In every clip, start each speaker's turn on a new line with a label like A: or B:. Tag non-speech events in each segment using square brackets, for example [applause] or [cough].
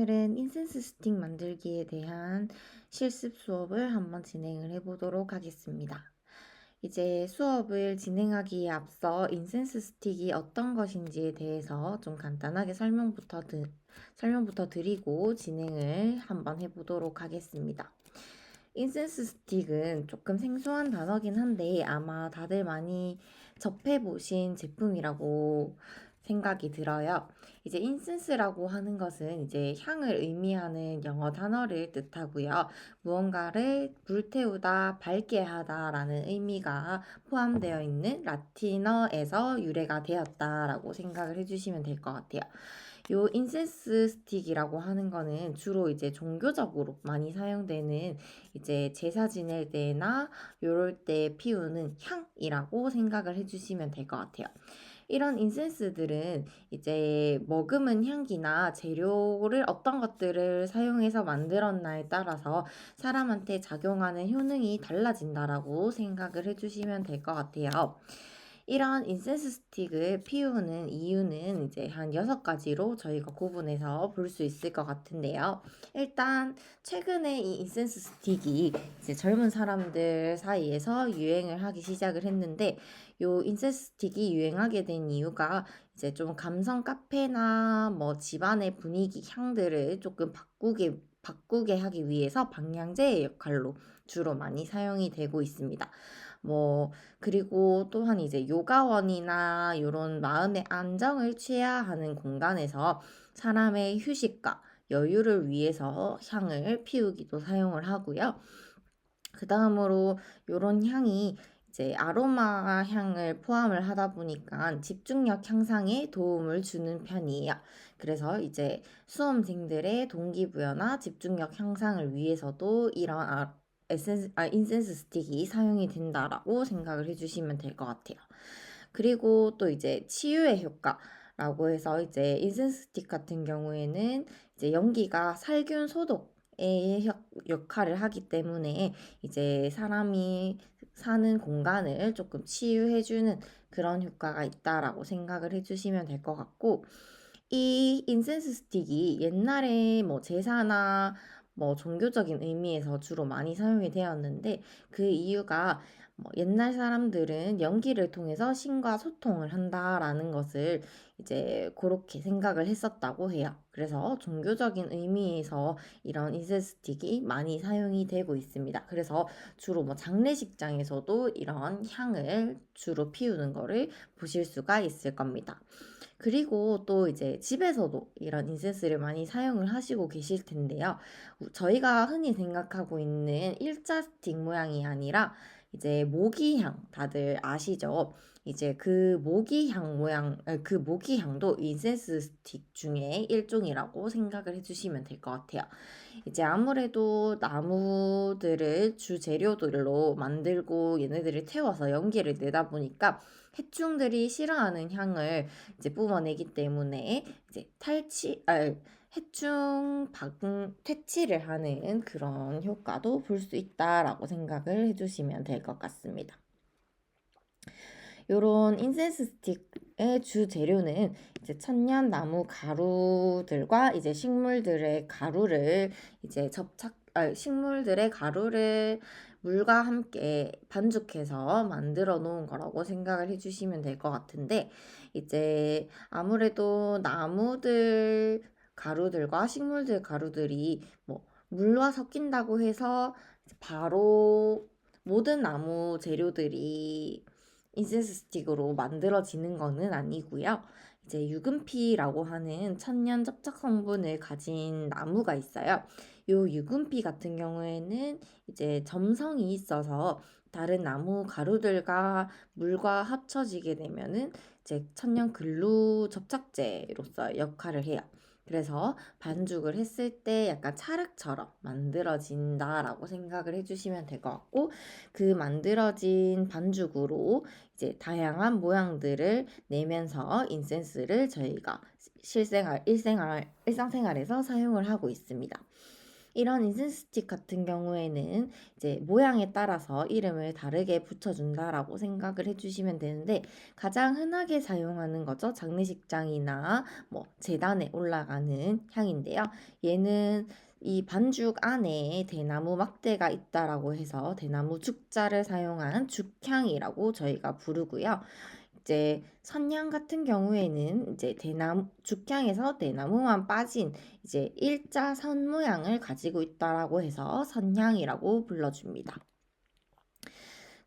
A: 오늘은 인센스 스틱 만들기에 대한 실습 수업을 한번 진행을 해보도록 하겠습니다. 이제 수업을 진행하기에 앞서 인센스 스틱이 어떤 것인지에 대해서 좀 간단하게 설명부터, 드, 설명부터 드리고 진행을 한번 해보도록 하겠습니다. 인센스 스틱은 조금 생소한 단어긴 한데 아마 다들 많이 접해보신 제품이라고 생각이 들어요. 이제 인센스라고 하는 것은 이제 향을 의미하는 영어 단어를 뜻하고요. 무언가를 불태우다, 밝게 하다라는 의미가 포함되어 있는 라틴어에서 유래가 되었다라고 생각을 해주시면 될 것 같아요. 요 인센스 스틱이라고 하는 거는 주로 이제 종교적으로 많이 사용되는 이제 제사 지낼 때나 요럴 때 피우는 향이라고 생각을 해주시면 될 것 같아요. 이런 인센스들은 이제 머금은 향기나 재료를 어떤 것들을 사용해서 만들었나에 따라서 사람한테 작용하는 효능이 달라진다라고 생각을 해주시면 될 것 같아요. 이런 인센스 스틱을 피우는 이유는 이제 한 여섯 가지로 저희가 구분해서 볼 수 있을 것 같은데요. 일단 최근에 이 인센스 스틱이 이제 젊은 사람들 사이에서 유행을 하기 시작을 했는데 요 인센스 스틱이 유행하게 된 이유가 이제 좀 감성 카페나 뭐 집안의 분위기 향들을 조금 바꾸게 바꾸게 하기 위해서 방향제의 역할로 주로 많이 사용이 되고 있습니다. 뭐 그리고 또한 이제 요가원이나 요런 마음의 안정을 취해야 하는 공간에서 사람의 휴식과 여유를 위해서 향을 피우기도 사용을 하고요. 그 다음으로 요런 향이 이제 아로마 향을 포함을 하다 보니까 집중력 향상에 도움을 주는 편이에요. 그래서 이제 수험생들의 동기부여나 집중력 향상을 위해서도 이런 아, 에센스, 아, 인센스 스틱이 사용이 된다라고 생각을 해주시면 될 것 같아요. 그리고 또 이제 치유의 효과 라고 해서 이제 인센스 스틱 같은 경우에는 이제 연기가 살균 소독 의 역할을 하기 때문에 이제 사람이 사는 공간을 조금 치유해주는 그런 효과가 있다라고 생각을 해주시면 될 것 같고 이 인센스 스틱이 옛날에 뭐 제사나 뭐 종교적인 의미에서 주로 많이 사용이 되었는데 그 이유가 뭐 옛날 사람들은 연기를 통해서 신과 소통을 한다라는 것을 이제 그렇게 생각을 했었다고 해요. 그래서 종교적인 의미에서 이런 인센스틱이 많이 사용이 되고 있습니다. 그래서 주로 뭐 장례식장에서도 이런 향을 주로 피우는 거를 보실 수가 있을 겁니다. 그리고 또 이제 집에서도 이런 인센스를 많이 사용을 하시고 계실 텐데요. 저희가 흔히 생각하고 있는 일자 스틱 모양이 아니라 이제 모기향 다들 아시죠? 이제 그 모기향 모양 그 모기향도 인센스 스틱 중에 일종이라고 생각을 해주시면 될 것 같아요. 이제 아무래도 나무들을 주 재료들로 만들고 얘네들을 태워서 연기를 내다 보니까 해충들이 싫어하는 향을 이제 뿜어내기 때문에 이제 탈취 아 해충 방 퇴치를 하는 그런 효과도 볼 수 있다라고 생각을 해주시면 될 것 같습니다. 요런 인센스 스틱의 주 재료는 이제 천년 나무 가루들과 이제 식물들의 가루를 이제 접착 아, 식물들의 가루를 물과 함께 반죽해서 만들어 놓은 거라고 생각을 해주시면 될 것 같은데 이제 아무래도 나무들 가루들과 식물들 가루들이 뭐 물과 섞인다고 해서 바로 모든 나무 재료들이 인센스 스틱으로 만들어지는 거는 아니고요. 이제 유금피라고 하는 천년 접착 성분을 가진 나무가 있어요. 요 유금피 같은 경우에는 이제 점성이 있어서 다른 나무 가루들과 물과 합쳐지게 되면은 이제 천년 글루 접착제로서 역할을 해요. 그래서 반죽을 했을 때 약간 찰흙처럼 만들어진다라고 생각을 해주시면 될 것 같고 그 만들어진 반죽으로 이제 다양한 모양들을 내면서 인센스를 저희가 실생활, 일생활, 일상생활에서 사용을 하고 있습니다. 이런 인센스 스틱 같은 경우에는 이제 모양에 따라서 이름을 다르게 붙여준다라고 생각을 해주시면 되는데 가장 흔하게 사용하는 거죠. 장례식장이나 뭐 재단에 올라가는 향인데요. 얘는 이 반죽 안에 대나무 막대가 있다라고 해서 대나무 죽자를 사용한 죽향이라고 저희가 부르고요. 이제 선향 같은 경우에는 이제 대나무 죽향에서 대나무만 빠진 이제 일자 선 모양을 가지고 있다라고 해서 선향이라고 불러줍니다.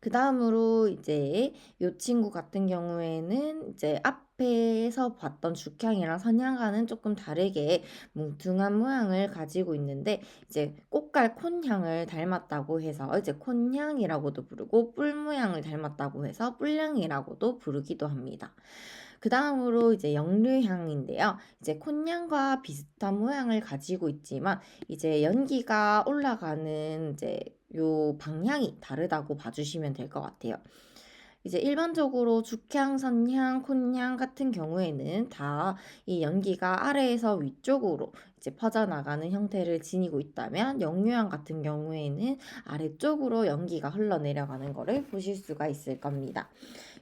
A: 그 다음으로 이제 요 친구 같은 경우에는 이제 앞 에서 봤던 죽향이랑 선향과는 조금 다르게 뭉퉁한 모양을 가지고 있는데 이제 꽃갈 콘향을 닮았다고 해서 이제 콘향이라고도 부르고 뿔 모양을 닮았다고 해서 뿔향이라고도 부르기도 합니다. 그 다음으로 이제 영류향인데요. 이제 콘향과 비슷한 모양을 가지고 있지만 이제 연기가 올라가는 이제 요 방향이 다르다고 봐주시면 될 것 같아요. 이제 일반적으로 죽향, 선향, 콘향 같은 경우에는 다 이 연기가 아래에서 위쪽으로 이제 퍼져나가는 형태를 지니고 있다면 영유향 같은 경우에는 아래쪽으로 연기가 흘러내려가는 것을 보실 수가 있을 겁니다.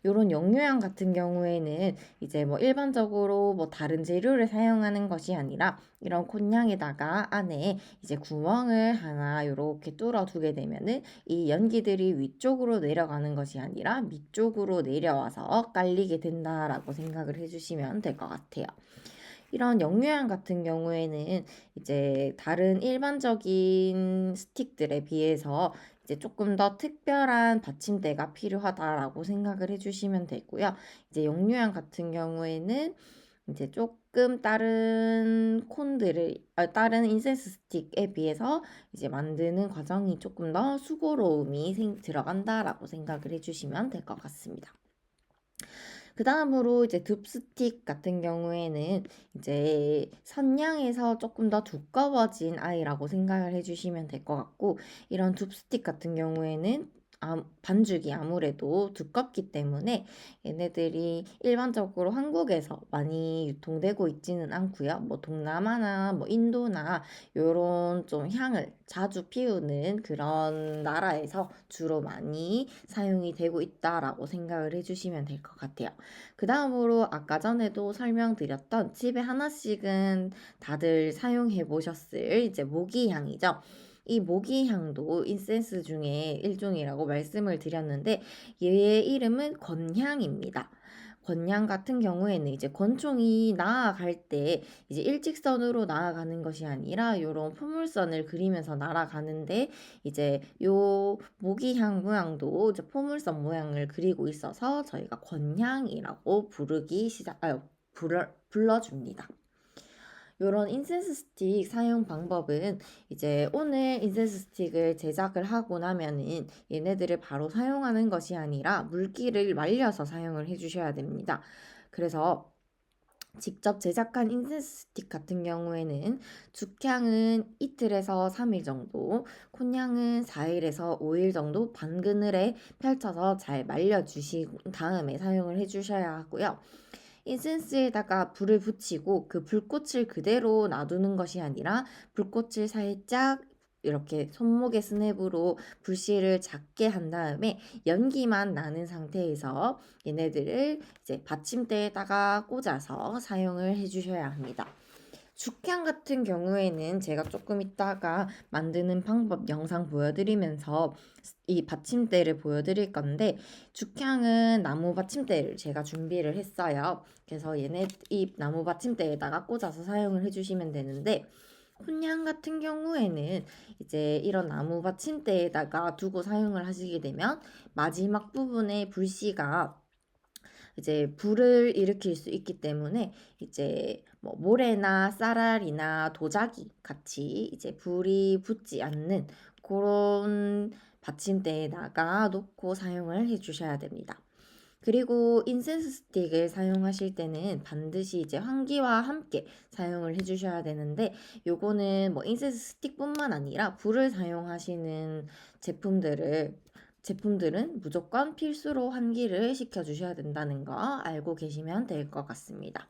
A: 요런 영유향 같은 경우에는 이제 뭐 일반적으로 뭐 다른 재료를 사용하는 것이 아니라 이런 콘향에다가 안에 이제 구멍을 하나 요렇게 뚫어 두게 되면은 이 연기들이 위쪽으로 내려가는 것이 아니라 밑쪽으로 내려와서 깔리게 된다라고 생각을 해주시면 될 것 같아요. 이런 영유향 같은 경우에는 이제 다른 일반적인 스틱들에 비해서 이제 조금 더 특별한 받침대가 필요하다라고 생각을 해주시면 되고요. 이제 영유향 같은 경우에는 이제 조금 다른 콘들을 아, 다른 인센스 스틱에 비해서 이제 만드는 과정이 조금 더 수고로움이 생, 들어간다라고 생각을 해주시면 될 것 같습니다. 그 다음으로 이제 둡스틱 같은 경우에는 이제 선량에서 조금 더 두꺼워진 아이라고 생각을 해주시면 될 것 같고 이런 둡스틱 같은 경우에는 반죽이 아무래도 두껍기 때문에 얘네들이 일반적으로 한국에서 많이 유통되고 있지는 않고요. 뭐 동남아나 뭐 인도나 요런 좀 향을 자주 피우는 그런 나라에서 주로 많이 사용이 되고 있다라고 생각을 해주시면 될 것 같아요. 그 다음으로 아까 전에도 설명드렸던 집에 하나씩은 다들 사용해 보셨을 이제 모기향이죠. 이 모기향도 인센스 중에 일종이라고 말씀을 드렸는데 얘의 이름은 건향입니다. 권향 같은 경우에는 이제 권총이 나아갈 때 이제 일직선으로 나아가는 것이 아니라 이런 포물선을 그리면서 날아가는데 이제 요 모기향 모양도 이제 포물선 모양을 그리고 있어서 저희가 권향이라고 부르기 시작 아 불러 불러줍니다. 이런 인센스 스틱 사용 방법은 이제 오늘 인센스 스틱을 제작을 하고 나면은 얘네들을 바로 사용하는 것이 아니라 물기를 말려서 사용을 해주셔야 됩니다. 그래서 직접 제작한 인센스 스틱 같은 경우에는 죽향은 이틀에서 3일 정도, 콘향은 4일에서 5일 정도 반그늘에 펼쳐서 잘 말려주신 다음에 사용을 해주셔야 하고요. 인센스에다가 불을 붙이고 그 불꽃을 그대로 놔두는 것이 아니라 불꽃을 살짝 이렇게 손목의 스냅으로 불씨를 작게 한 다음에 연기만 나는 상태에서 얘네들을 이제 받침대에다가 꽂아서 사용을 해주셔야 합니다. 죽향 같은 경우에는 제가 조금 이따가 만드는 방법 영상 보여드리면서 이 받침대를 보여드릴 건데 죽향은 나무 받침대를 제가 준비를 했어요. 그래서 얘네 이 나무 받침대에다가 꽂아서 사용을 해주시면 되는데 콘향 같은 경우에는 이제 이런 나무 받침대에다가 두고 사용을 하시게 되면 마지막 부분에 불씨가 이제 불을 일으킬 수 있기 때문에 이제 뭐 모래나 쌀알이나 도자기 같이 이제 불이 붙지 않는 그런 받침대에다가 놓고 사용을 해 주셔야 됩니다. 그리고 인센스 스틱을 사용하실 때는 반드시 이제 환기와 함께 사용을 해주셔야 되는데 요거는 뭐 인센스 스틱뿐만 아니라 불을 사용하시는 제품들을 제품들은 무조건 필수로 환기를 시켜주셔야 된다는 거 알고 계시면 될 것 같습니다.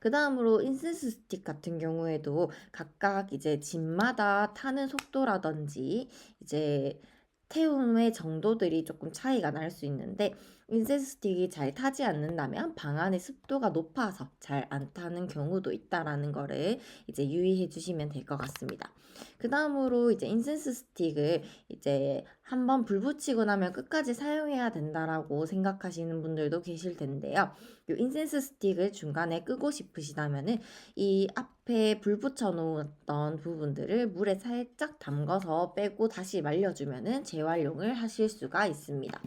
A: 그 다음으로 인센스 스틱 같은 경우에도 각각 이제 집마다 타는 속도라든지 이제 태움의 정도들이 조금 차이가 날 수 있는데 인센스 스틱이 잘 타지 않는다면 방 안의 습도가 높아서 잘 안 타는 경우도 있다라는 거를 이제 유의해 주시면 될 것 같습니다. 그 다음으로 이제 인센스 스틱을 이제 한번 불 붙이고 나면 끝까지 사용해야 된다라고 생각하시는 분들도 계실 텐데요. 이 인센스 스틱을 중간에 끄고 싶으시다면은 이 앞에 불 붙여 놓았던 부분들을 물에 살짝 담가서 빼고 다시 말려주면은 재활용을 하실 수가 있습니다.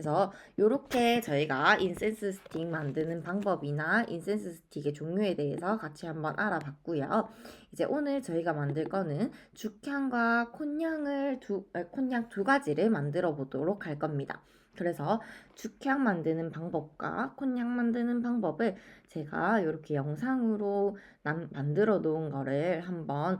A: 그래서 이렇게 저희가 인센스 스틱 만드는 방법이나 인센스 스틱의 종류에 대해서 같이 한번 알아봤고요. 이제 오늘 저희가 만들 거는 죽향과 콘향을 두 아, 콘향 두 가지를 만들어 보도록 할 겁니다. 그래서 죽향 만드는 방법과 콘향 만드는 방법을 제가 이렇게 영상으로 남, 만들어 놓은 거를 한번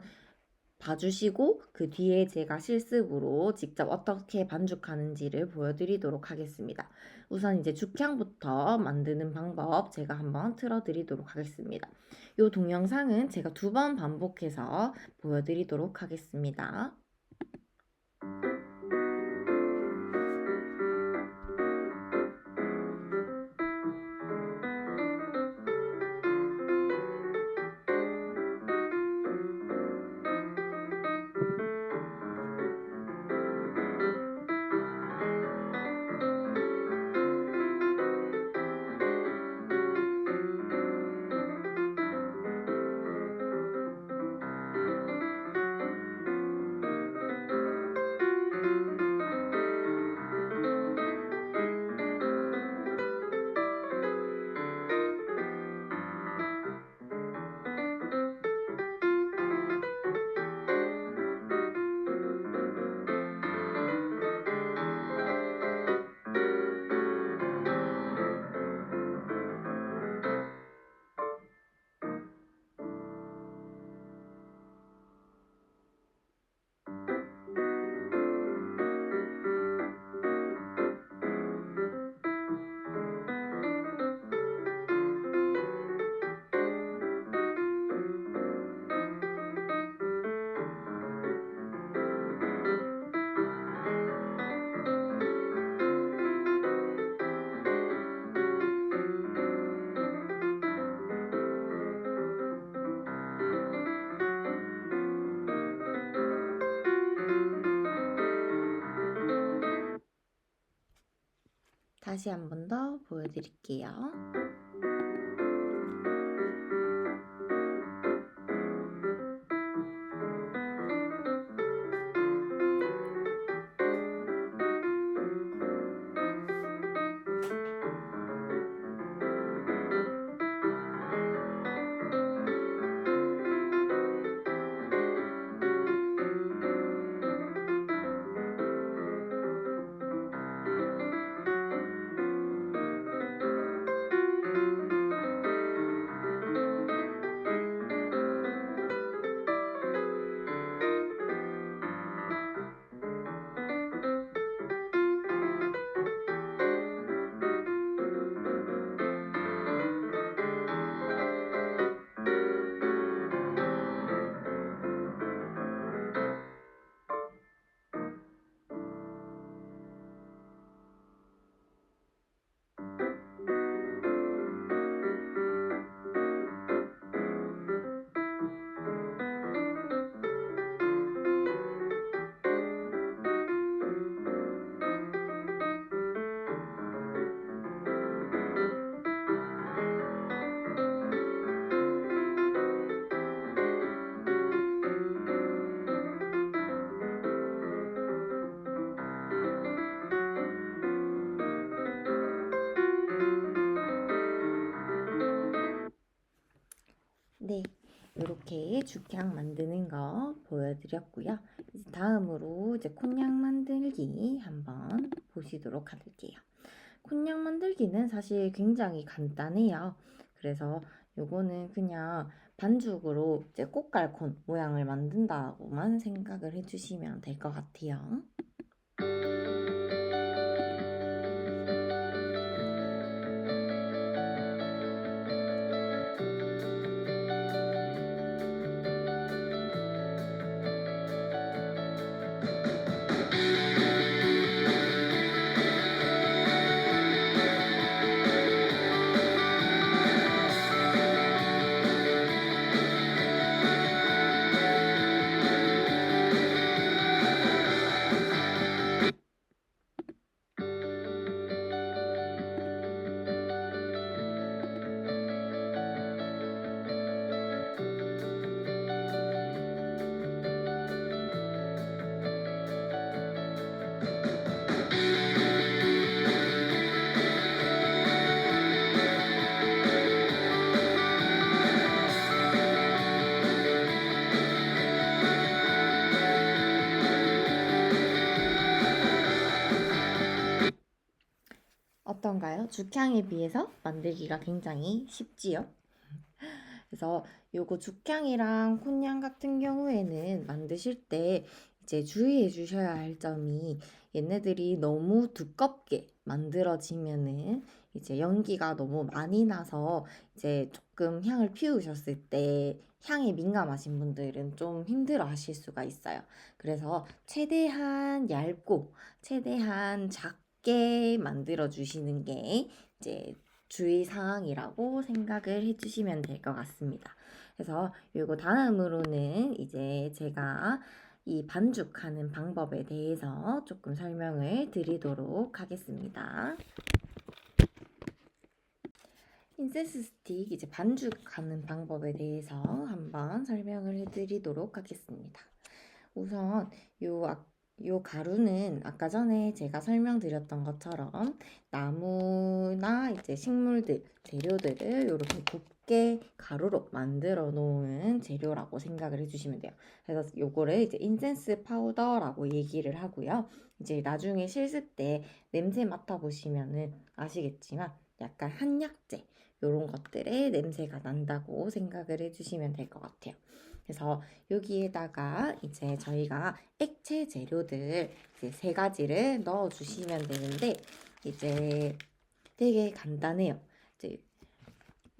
A: 봐주시고 그 뒤에 제가 실습으로 직접 어떻게 반죽하는지를 보여드리도록 하겠습니다. 우선 이제 죽향부터 만드는 방법 제가 한번 틀어드리도록 하겠습니다. 이 동영상은 제가 두 번 반복해서 보여드리도록 하겠습니다. 다시 한 번 더 보여드릴게요. 죽향 만드는 거 보여드렸고요. 이제 다음으로 이제 콘약 만들기 한번 보시도록 할게요. 콘약 만들기는 사실 굉장히 간단해요. 그래서 요거는 그냥 반죽으로 이제 꽃갈콘 모양을 만든다고만 생각을 해주시면 될 것 같아요. 죽향에 비해서 만들기가 굉장히 쉽지요? 그래서 요거 죽향이랑 콘향 같은 경우에는 만드실 때 이제 주의해 주셔야 할 점이 얘네들이 너무 두껍게 만들어지면은 이제 연기가 너무 많이 나서 이제 조금 향을 피우셨을 때 향에 민감하신 분들은 좀 힘들어 하실 수가 있어요. 그래서 최대한 얇고 최대한 작 게 만들어 주시는 게 이제 주의 사항이라고 생각을 해주시면 될 것 같습니다. 그래서 요거 다음으로는 이제 제가 이 반죽하는 방법에 대해서 조금 설명을 드리도록 하겠습니다. 인센스 스틱 이제 반죽하는 방법에 대해서 한번 설명을 해드리도록 하겠습니다. 우선 요, 아- 요 가루는 아까 전에 제가 설명드렸던 것처럼 나무나 이제 식물들, 재료들을 이렇게 곱게 가루로 만들어 놓은 재료라고 생각을 해주시면 돼요. 그래서 요거를 이제 인센스 파우더라고 얘기를 하고요. 이제 나중에 실습 때 냄새 맡아보시면은 아시겠지만 약간 한약재 이런 것들의 냄새가 난다고 생각을 해주시면 될 것 같아요. 그래서 여기에다가 이제 저희가 액체 재료들 이제 세 가지를 넣어 주시면 되는데 이제 되게 간단해요. 이제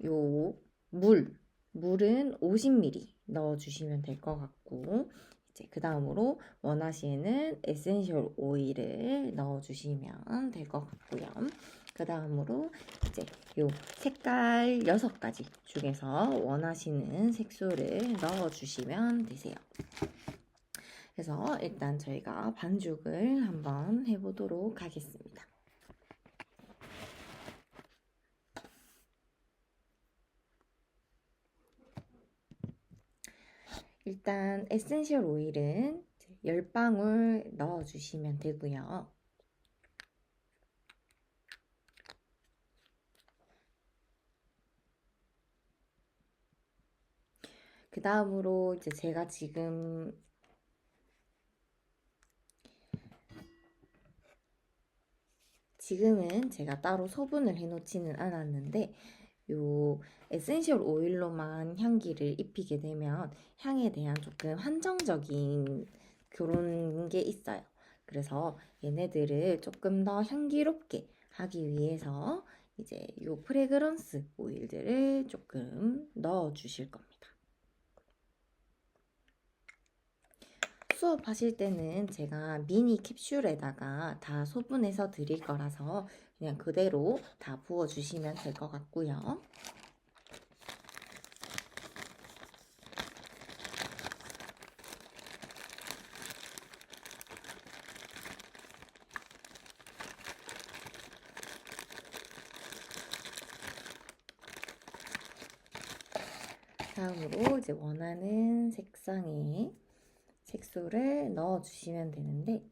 A: 요 물, 물은 50ml 넣어 주시면 될 것 같고 이제 그 다음으로 원하시는 에센셜 오일을 넣어 주시면 될 것 같고요. 그 다음으로 이제 요 색깔 여섯 가지 중에서 원하시는 색소를 넣어 주시면 되세요. 그래서 일단 저희가 반죽을 한번 해보도록 하겠습니다. 일단 에센셜 오일은 10방울 넣어 주시면 되고요. 그 다음으로 이제 제가 지금 지금은 제가 따로 소분을 해놓지는 않았는데 요 에센셜 오일로만 향기를 입히게 되면 향에 대한 조금 한정적인 그런 게 있어요. 그래서 얘네들을 조금 더 향기롭게 하기 위해서 이제 요 프레그런스 오일들을 조금 넣어 주실 겁니다. 수업 하실 때는 제가 미니 캡슐에다가 다 소분해서 드릴 거라서 그냥 그대로 다 부어주시면 될 것 같고요. 다음으로 이제 원하는 색상의 색소를 넣어 주시면 되는데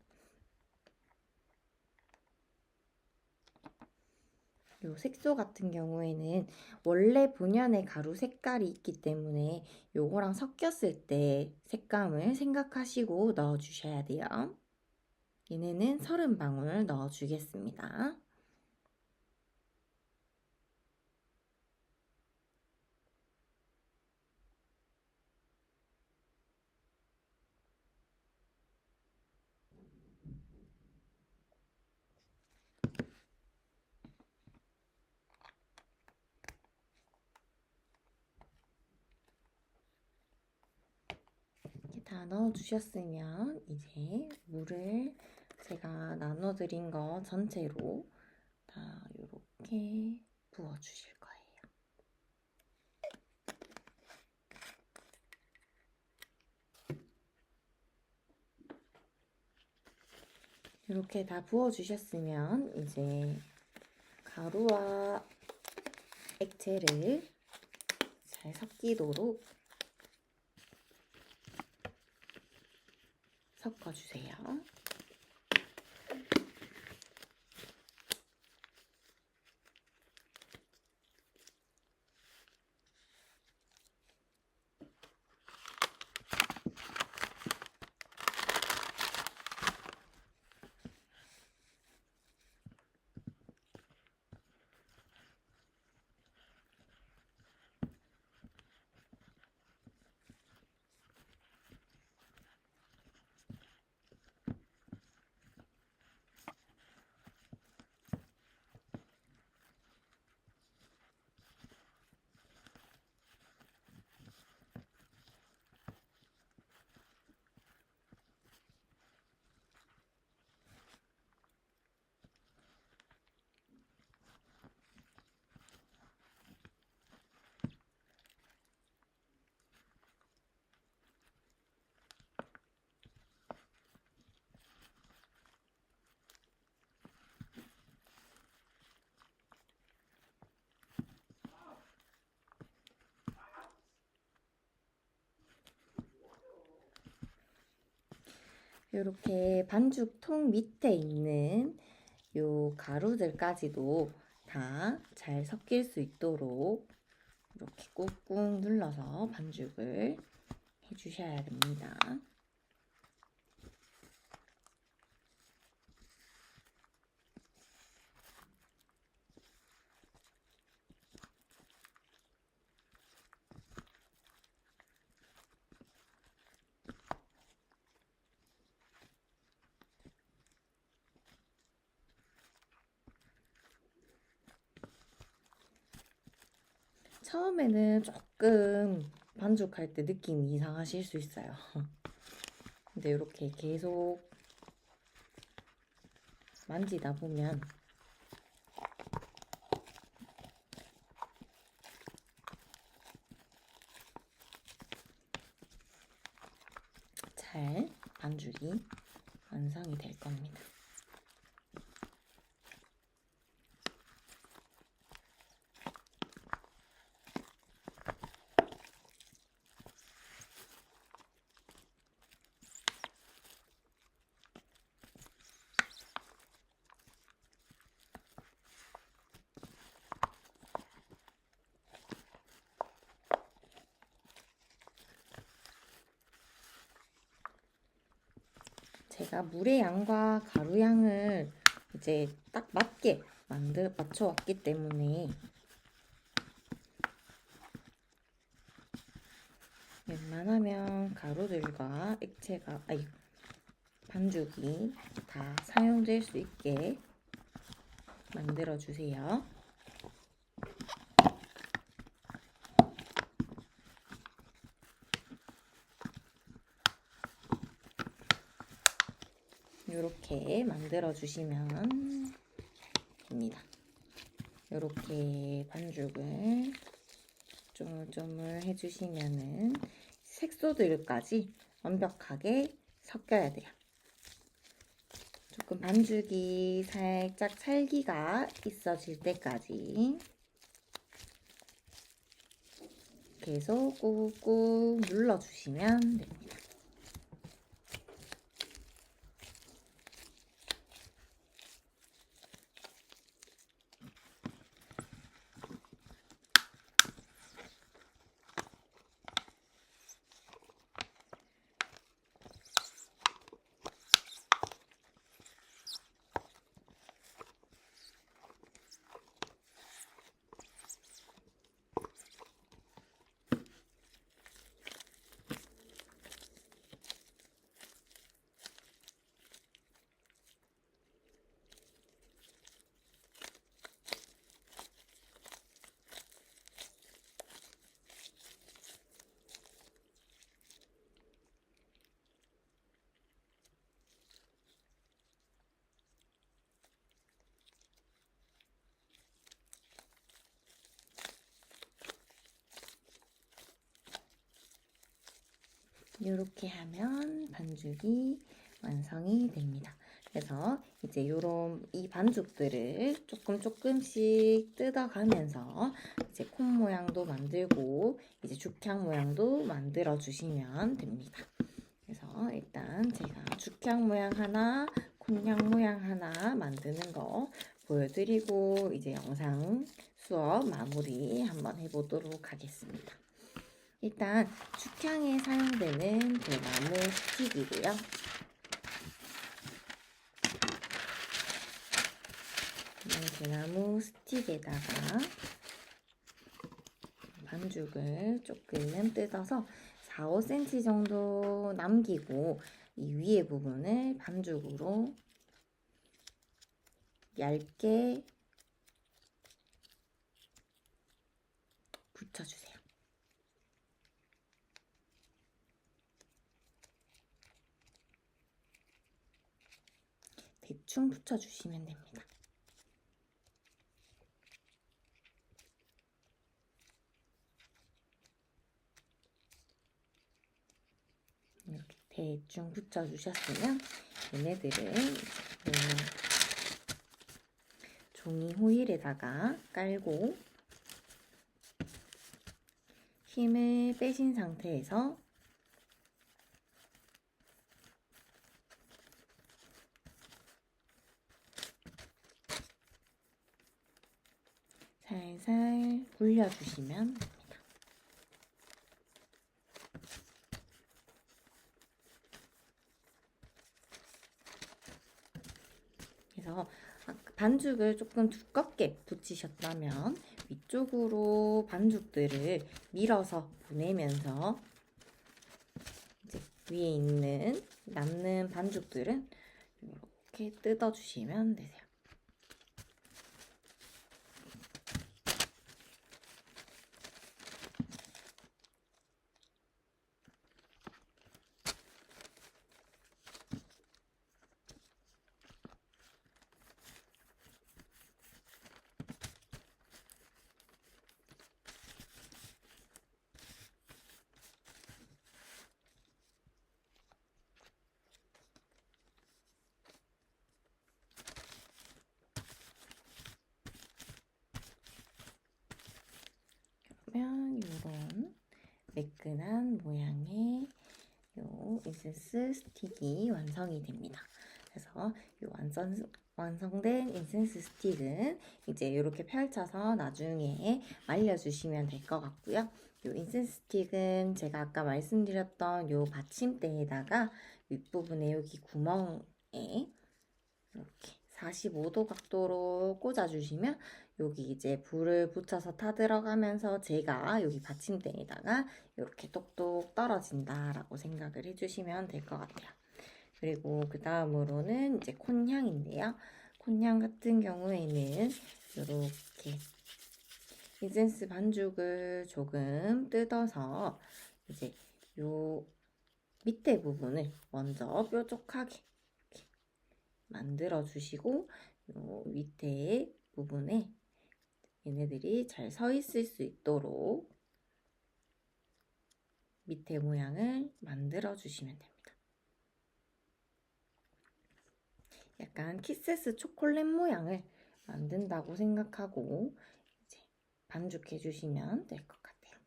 A: 요 색소 같은 경우에는 원래 본연의 가루 색깔이 있기 때문에 요거랑 섞였을 때 색감을 생각하시고 넣어 주셔야 돼요. 얘네는 30방울 넣어 주겠습니다. 이렇게 다 넣어 주셨으면 이제 물을 제가 나눠 드린 거 전체로 다 이렇게 부어 주실 거예요. 이렇게 다 부어 주셨으면 이제 가루와 액체를 잘 섞이도록 섞어주세요. 이렇게 반죽 통 밑에 있는 요 가루들까지도 다 잘 섞일 수 있도록 이렇게 꾹꾹 눌러서 반죽을 해주셔야 됩니다. 처음에는 조금 반죽할 때 느낌이 이상하실 수 있어요. [laughs] 근데 이렇게 계속 만지다 보면 잘 반죽이 완성이 될 겁니다. 제가 물의 양과 가루 양을 이제 딱 맞게 만들 맞춰 왔기 때문에 웬만하면 가루들과 액체가 아니 반죽이 다 사용될 수 있게 만들어 주세요. 이렇게 만들어 주시면 됩니다. 이렇게 반죽을 쪼물쪼물 해주시면은 색소들까지 완벽하게 섞여야 돼요. 조금 반죽이 살짝 찰기가 있어질 때까지 계속 꾹꾹 눌러주시면 됩니다. 이렇게 하면 반죽이 완성이 됩니다. 그래서 이제 요런 이 반죽들을 조금 조금씩 뜯어가면서 이제 콩 모양도 만들고 이제 죽향 모양도 만들어 주시면 됩니다. 그래서 일단 제가 죽향 모양 하나, 콩향 모양 하나 만드는 거 보여드리고 이제 영상 수업 마무리 한번 해보도록 하겠습니다. 일단 축향에 사용되는 그 나무 스틱이고요. 대나무 스틱에다가 반죽을 조금 뜯어서 4, 5cm 정도 남기고 이 위에 부분을 반죽으로 얇게 붙여주세요. 대충 붙여주시면 됩니다. 이렇게 대충 붙여주셨으면 얘네들을 그 종이 호일에다가 깔고 힘을 빼신 상태에서 살살 굴려주시면 됩니다. 그래서 반죽을 조금 두껍게 붙이셨다면 위쪽으로 반죽들을 밀어서 보내면서 이제 위에 있는 남는 반죽들은 이렇게 뜯어주시면 되세요. 그러면 이런 매끈한 모양의 요 인센스 스틱이 완성이 됩니다. 그래서 이 완성 완성된 인센스 스틱은 이제 이렇게 펼쳐서 나중에 말려주시면 될 것 같고요. 이 인센스 스틱은 제가 아까 말씀드렸던 요 받침대에다가 윗부분에 여기 구멍에 이렇게 45도 각도로 꽂아주시면 여기 이제 불을 붙여서 타 들어가면서 제가 여기 받침대에다가 이렇게 똑똑 떨어진다라고 생각을 해주시면 될 것 같아요. 그리고 그 다음으로는 이제 콘향인데요. 콘향 같은 경우에는 이렇게 인센스 반죽을 조금 뜯어서 이제 요 밑에 부분을 먼저 뾰족하게 만들어 주시고 요 밑에 부분에 얘네들이 잘 서 있을 수 있도록 밑에 모양을 만들어 주시면 됩니다. 약간 키세스 초콜릿 모양을 만든다고 생각하고 이제 반죽해 주시면 될 것 같아요.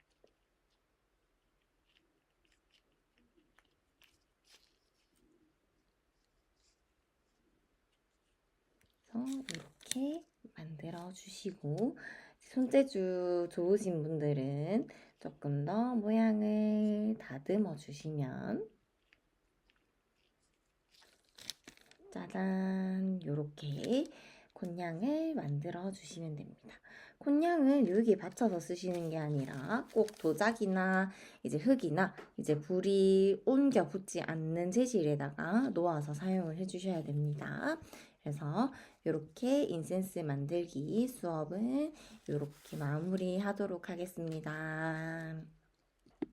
A: 그래서 이렇게 만들어 주시고 손재주 좋으신 분들은 조금 더 모양을 다듬어 주시면 짜잔 이렇게 곤양을 만들어 주시면 됩니다. 곤양을 여기에 받쳐서 쓰시는 게 아니라 꼭 도자기나 이제 흙이나 이제 불이 옮겨 붙지 않는 재질에다가 놓아서 사용을 해주셔야 됩니다. 그래서 이렇게 인센스 만들기 수업은 이렇게 마무리하도록 하겠습니다.